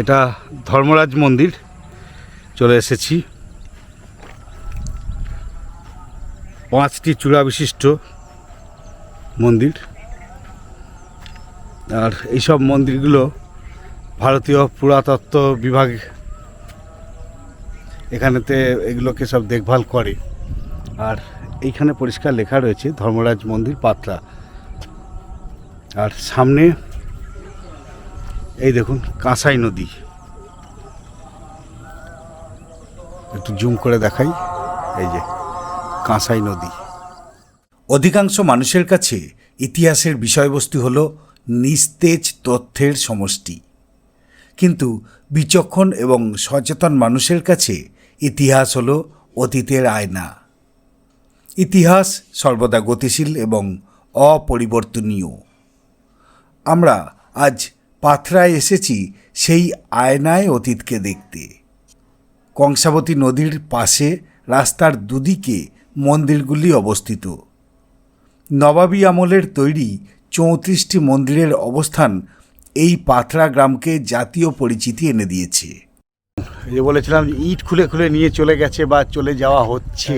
এটা ধর্মরাজ মন্দির। চলে এসেছি। পাঁচটি চূড়া বিশিষ্ট মন্দির। আর এইসব মন্দিরগুলো ভারতীয় পুরাতত্ত্ব বিভাগ এখানেতে এগুলোকে সব দেখভাল করে। আর এইখানে পরিষ্কার লেখা রয়েছে ধর্মরাজ মন্দির পাত্রা। আর সামনে এই দেখুন, কাঁসাই নদী। একটু জুম করে দেখাই। এই যে, কাঁসাই নদী। অধিকাংশ মানুষের কাছে ইতিহাসের বিষয়বস্তু হল নিস্তেজ তথ্যের সমষ্টি। কিন্তু বিচক্ষণ এবং সচেতন মানুষের কাছে ইতিহাস হল অতীতের আয়না। ইতিহাস সর্বদা গতিশীল এবং অপরিবর্তনীয়। আমরা আজ পাথরায় এসেছি সেই আয়নায় অতীতকে দেখতে। কংসাবতী নদীর পাশে রাস্তার দুদিকে মন্দিরগুলি অবস্থিত। নবাবী আমলের তৈরি চৌত্রিশটি মন্দিরের অবস্থান এই পাথরা গ্রামকে জাতীয় পরিচিতি এনে দিয়েছে। যে বলেছিলাম ইট খুলে খুলে নিয়ে চলে গেছে বা চলে যাওয়া হচ্ছে।